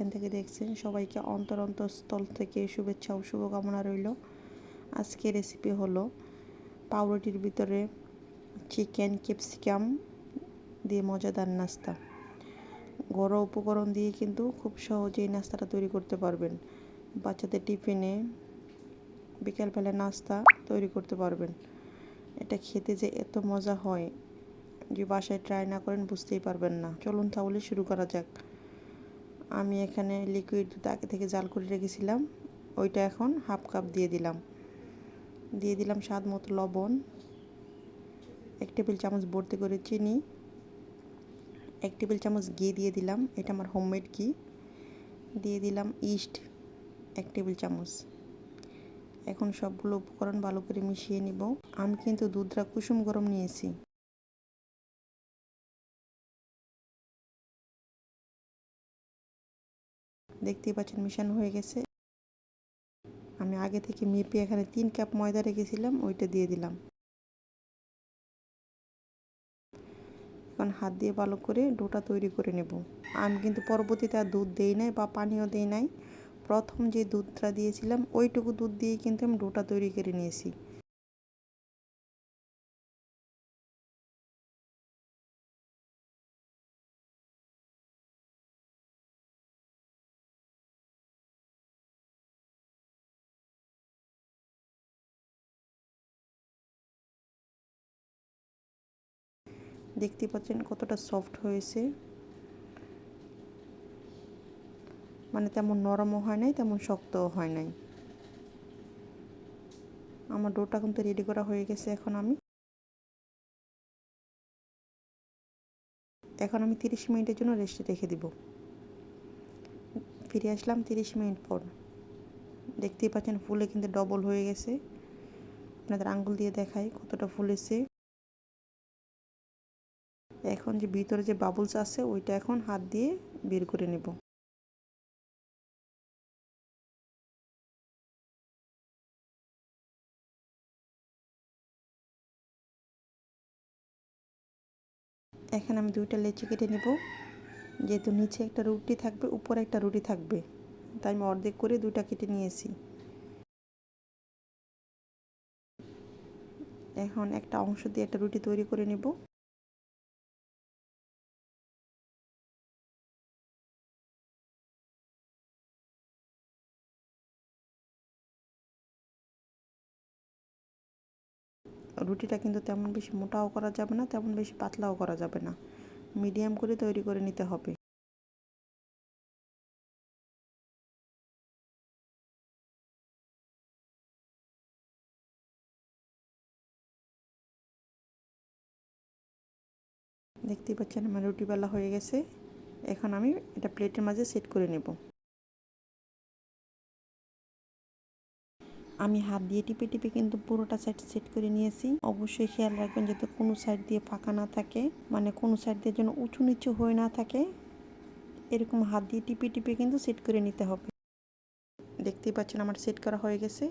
যেখান থেকে দেখছেন সবাইকে অন্তর অন্তঃস্থল থেকে শুভেচ্ছা ও শুভকামনা রইল। আজকে রেসিপি হলো পাউরুটির ভিতরে চিকেন ক্যাপসিকাম দিয়ে মজাদার নাস্তা। ঘরোয়া উপকরণ দিয়ে কিন্তু খুব সহজেই নাস্তাটা তৈরি করতে পারবেন। বাচ্চাদের টিফিনে বিকেলবেলা নাস্তা তৈরি করতে পারবেন। এটা খেতে যে এত মজা হয় যে বাসায় ট্রাই না করেন বুঝতেই পারবেন না। চলুন তাহলে শুরু করা যাক। আমি এখানে লিকুইড দুধ আগে থেকে জাল করে রেখেছিলাম। ওইটা এখন হাফ কাপ দিয়ে দিলাম। দিয়ে দিলাম স্বাদ মতো লবণ, এক টেবিল চামচ ভর্তি করে চিনি, এক টেবিল চামচ ঘি দিয়ে দিলাম। এটা আমার হোমমেড ঘি। দিয়ে দিলাম ইস্ট এক টেবিল চামচ। এখন সবগুলো উপকরণ ভালো করে মিশিয়ে নিব। আমি কিন্তু দুধটা কুসুম গরম নিয়েছি। দেখতেই পাচ্ছেন মিশানো হয়ে গেছে। আমি আগে থেকে মেপে এখানে তিন কাপ ময়দা রেখেছিলাম, ওইটা দিয়ে দিলাম। এখন হাত দিয়ে ভালো করে ডোটা তৈরি করে নেব। আমি কিন্তু পরবর্তীতে আর দুধ দেই নাই বা পানিও দেই নাই। প্রথম যে দুধটা দিয়েছিলাম, ওইটুকু দুধ দিয়ে কিন্তু আমি ডোটা তৈরি করে নিয়েছি। দেখতে পাচ্ছেন কতটা সফট হয়েছে। মানে তেমন নরমও হয় নাই, তেমন শক্তও হয় নাই। আমার ডোটা কিন্তু রেডি করা হয়ে গেছে এখন আমি। এখন আমি তিরিশ মিনিটের জন্য রেস্টে রেখে দিব। ফিরে আসলাম তিরিশ মিনিট পর। দেখতেই পাচ্ছেন ফুলে কিন্তু ডবল হয়ে গেছে। আপনাদের আঙ্গুল দিয়ে দেখাই কতটা ফুলেছে। এখন যে ভিতরে যে বাবলস আছে, ওইটা এখন হাত দিয়ে বের করে নেব। এখন আমি দুইটা লেচি কেটে নেব। যেহেতু নিচে একটা রুটি থাকবে, উপরে একটা রুটি থাকবে, তাই আমি অর্ধেক করে দুইটা কেটে নিয়েছি। এখন একটা অংশ দিয়ে একটা রুটি তৈরি করে নেব। রুটিটা কিন্তু তেমন বেশি মোটাও করা যাবে না, তেমন বেশি পাতলাও করা যাবে না। মিডিয়াম করে তৈরি করে নিতে হবে। দেখতেই পাচ্ছেন আমার রুটি বেলা হয়ে গেছে। এখন আমি এটা প্লেটের মাঝে সেট করে নেব। আমি হাত দিয়ে টিপে টিপে কিন্তু পুরোটা সাইড সেট করে নিয়েছি। অবশ্যই খেয়াল রাখবেন যাতে কোনো সাইড দিয়ে ফাঁকা না থাকে মানে কোনো সাইড দিয়ে যেন উঁচু নিচু হয়ে না থাকে। এরকম হাত দিয়ে টিপে টিপে কিন্তু সেট করে নিতে হবে। দেখতেই পাচ্ছেন আমার সেট করা হয়ে গেছে।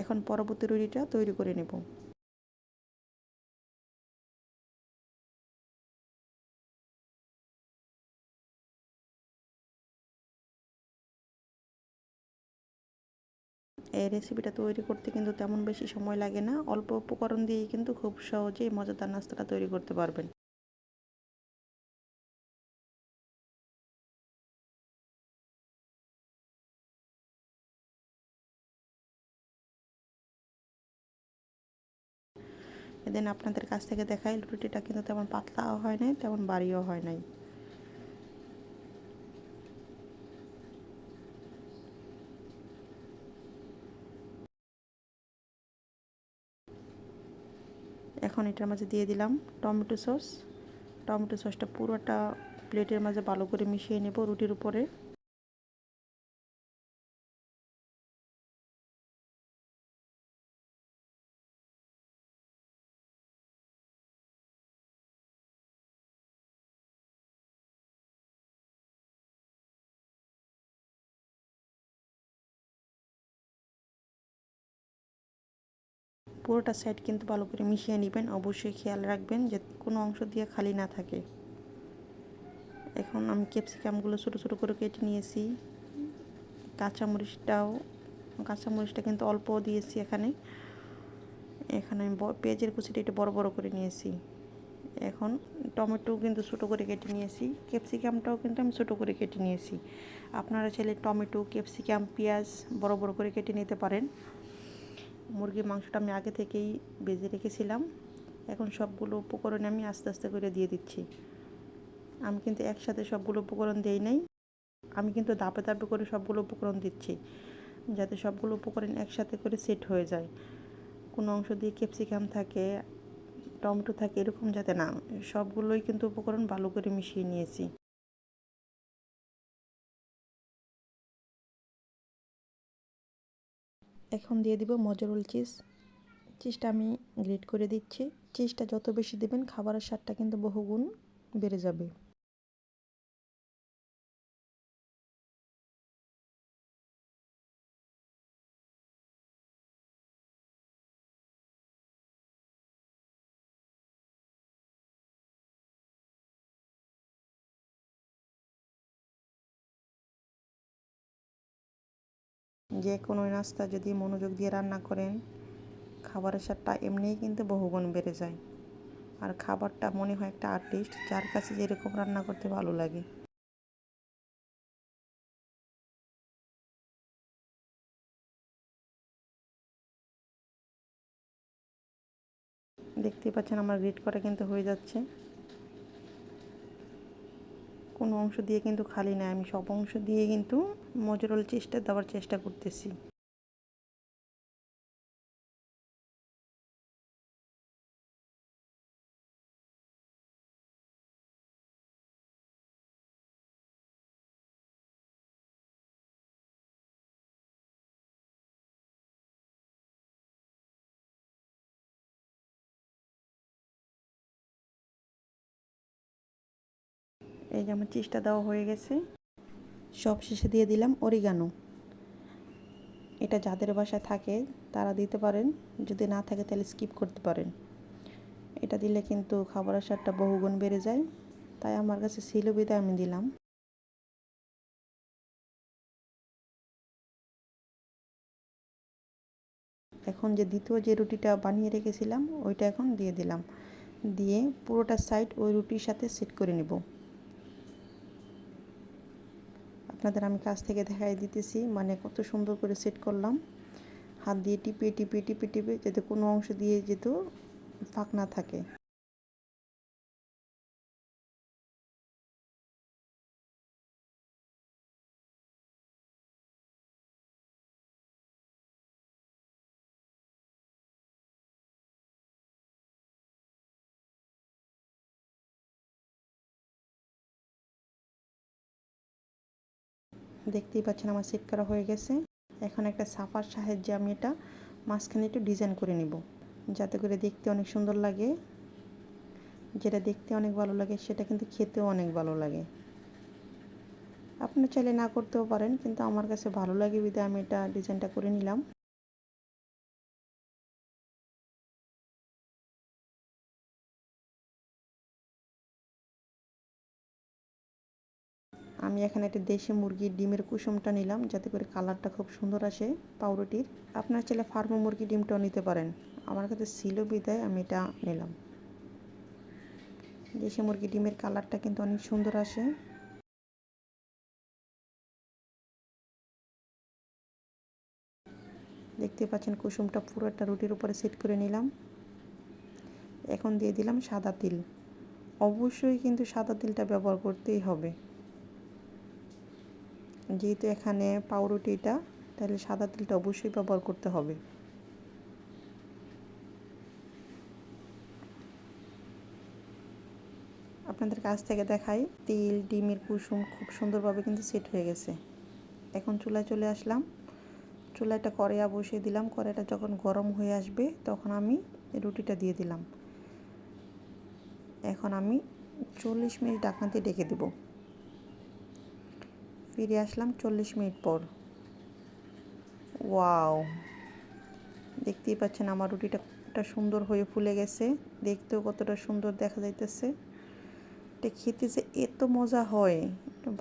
এখন পরবর্তী রুটিটা তৈরি করে নেব। এই রেসিপিটা তৈরি করতে কিন্তু তেমন বেশি সময় লাগে না। অল্প উপকরণ দিয়েই কিন্তু খুব সহজেই মজাদার নাস্তাটা তৈরি করতে পারবেন। এদিন আপনাদের কাছ থেকে দেখাই, রুটিটা কিন্তু তেমন পাতলাও হয় নাই, তেমন বাড়িও হয় নাই। এখন এটার মাঝে দিয়ে দিলাম টমেটো সস। টমেটো সসটা পুরোটা প্লেটের মাঝে ভালো করে মিশিয়ে নেব রুটির উপরে। পুরোটা সাইড কিন্তু ভালো করে মিশিয়ে নেবেন। অবশ্যই খেয়াল রাখবেন যে কোনো অংশ দিয়ে খালি না থাকে। এখন আমি ক্যাপসিকামগুলো ছোটো ছোটো করে কেটে নিয়েছি। কাঁচামরিচটাও, কাঁচামরিচটা কিন্তু অল্প দিয়েছি এখানে। এখানে আমি পেঁয়াজের কুচিটা একটু বড় বড় করে নিয়েছি। এখন টমেটো কিন্তু ছোটো করে কেটে নিয়েছি। ক্যাপসিকামটাও কিন্তু আমি ছোটো করে কেটে নিয়েছি। আপনারা চাইলে টমেটো ক্যাপসিকাম পেঁয়াজ বড় বড় করে কেটে নিতে পারেন। মুরগির মাংসটা আমি আগে থেকেই বেজে রেখেছিলাম। এখন সবগুলো উপকরণ আমি আস্তে আস্তে করে দিয়ে দিচ্ছি। আমি কিন্তু একসাথে সবগুলো উপকরণ দিই নাই। আমি কিন্তু দাপে দাপে করে সবগুলো উপকরণ দিচ্ছি, যাতে সবগুলো উপকরণ একসাথে করে সেট হয়ে যায়। কোনো অংশ দিয়ে ক্যাপসিকাম থাকে, টমেটো থাকে, এরকম যাতে না, সবগুলোই কিন্তু উপকরণ ভালো করে মিশিয়ে নিয়েছি। এখন দিয়ে দিব মজরুল চিজ চিজটা আমি গ্রেট করে দিচ্ছি। চিজটা যত বেশি দেবেন, খাবারের স্বাদটা কিন্তু বহুগুণ বেড়ে যাবে। যে কোনো নাস্তা যদি মনোযোগ দিয়ে রান্না করেন, খাবারের স্বাদটা এমনিই কিন্তু বহুগুণ বেড়ে যায়। আর খাবারটা মনে হয় একটা আর্টিস্ট যার কাছে যেরকম রান্না করতে ভালো লাগে। দেখতে পাচ্ছেন আমার গ্রিড করা কিন্তু হয়ে যাচ্ছে। কোনো অংশ দিয়ে কিন্তু খালি না, আমি সব অংশ দিয়ে কিন্তু মজুরল চেষ্টা দেওয়ার চেষ্টা করতেছি। এই যে আমার চিজটা দেওয়া হয়ে গেছে। সব শেষে দিয়ে দিলাম অরিগানো এটা যাদের বাসায় থাকে, তারা দিতে পারেন। যদি না থাকে, তাহলে স্কিপ করতে পারেন। এটা দিলে কিন্তু খাবারের স্বাদটা বহুগুণ বেড়ে যায়। তাই আমার কাছে ছিল বিদায়, আমি দিলাম। এখন যে দ্বিতীয় যে রুটিটা বানিয়ে রেখেছিলাম, ওইটা এখন দিয়ে দিলাম। দিয়ে পুরোটা সাইড ওই রুটির সাথে সেট করে নেব। আপনাদের আমি কাছ থেকে দেখাই দিতেছি। মানে কত সুন্দর করে সেট করলাম। হাত দিয়ে টিপে টিপে টিপে টিপে যাতে কোনো অংশ দিয়ে যেত ফাঁক না থাকে। দেখতেই পাচ্ছেন আমার সেট করা হয়ে গেছে। এখন একটা সাফার সাহায্যে আমি এটা মাঝখানে একটু ডিজাইন করে নিব। যাতে করে দেখতে অনেক সুন্দর লাগে। যেটা দেখতে অনেক ভালো লাগে, সেটা কিন্তু খেতেও অনেক ভালো লাগে। আপনি চাইলে না করতেও পারেন, কিন্তু আমার কাছে ভালো লাগে বিধে আমি এটা ডিজাইনটা করে নিলাম। আমি এখানে একটা দেশি মুরগির ডিমের কুসুমটা নিলাম, যাতে করে কালারটা খুব সুন্দর আসে পাউরুটির। আপনার চাইলে ফার্মো মুরগি ডিমটাও নিতে পারেন। আমার কাছে ছিল বিদায়, আমি এটা নিলাম। দেশি মুরগি ডিমের কালারটা কিন্তু অনেক সুন্দর আসে। দেখতে পাচ্ছেন কুসুমটা পুরো একটা রুটির উপরে সেট করে নিলাম। এখন দিয়ে দিলাম সাদা তিল। অবশ্যই কিন্তু সাদা তিলটা ব্যবহার করতেই হবে। যেহেতু এখানে পাউরুটিটা তাহলে সাদা তেলটা অবশ্যই ব্যবহার করতে হবে। আপনাদের কাছ থেকে দেখাই, তেল, ডিমের কুসুম খুব সুন্দরভাবে কিন্তু সেট হয়ে গেছে। এখন চুলায় চলে আসলাম। চুলাটা কড়াইয়া বসিয়ে দিলাম। কড়াইটা যখন গরম হয়ে আসবে, তখন আমি রুটিটা দিয়ে দিলাম। এখন আমি চল্লিশ মিনিট ডাকনাতে ডেকে দেবো। ফিরে আসলাম চল্লিশ মিনিট পর। ওয়াও। দেখতেই পাচ্ছেন আমার রুটিটা সুন্দর হয়ে ফুলে গেছে। দেখতেও কতটা সুন্দর দেখা যাইতেছে। এটা খেতে যে এত মজা হয়।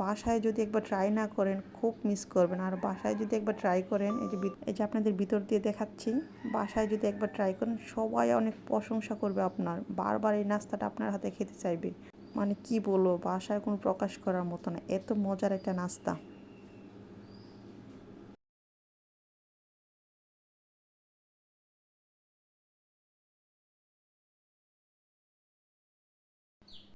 বাসায় যদি একবার ট্রাই না করেন, খুব মিস করবেন। আর বাসায় যদি একবার ট্রাই করেন, এই যে এই যে আপনাদের ভিতর দিয়ে দেখাচ্ছি, বাসায় যদি একবার ট্রাই করেন, সবাই অনেক প্রশংসা করবে আপনার। বারবার এই নাস্তাটা আপনার হাতে খেতে চাইবে। মানে কি বলব বাসায় কোনো প্রকাশ করার মতো না। এত মজার একটা নাস্তা।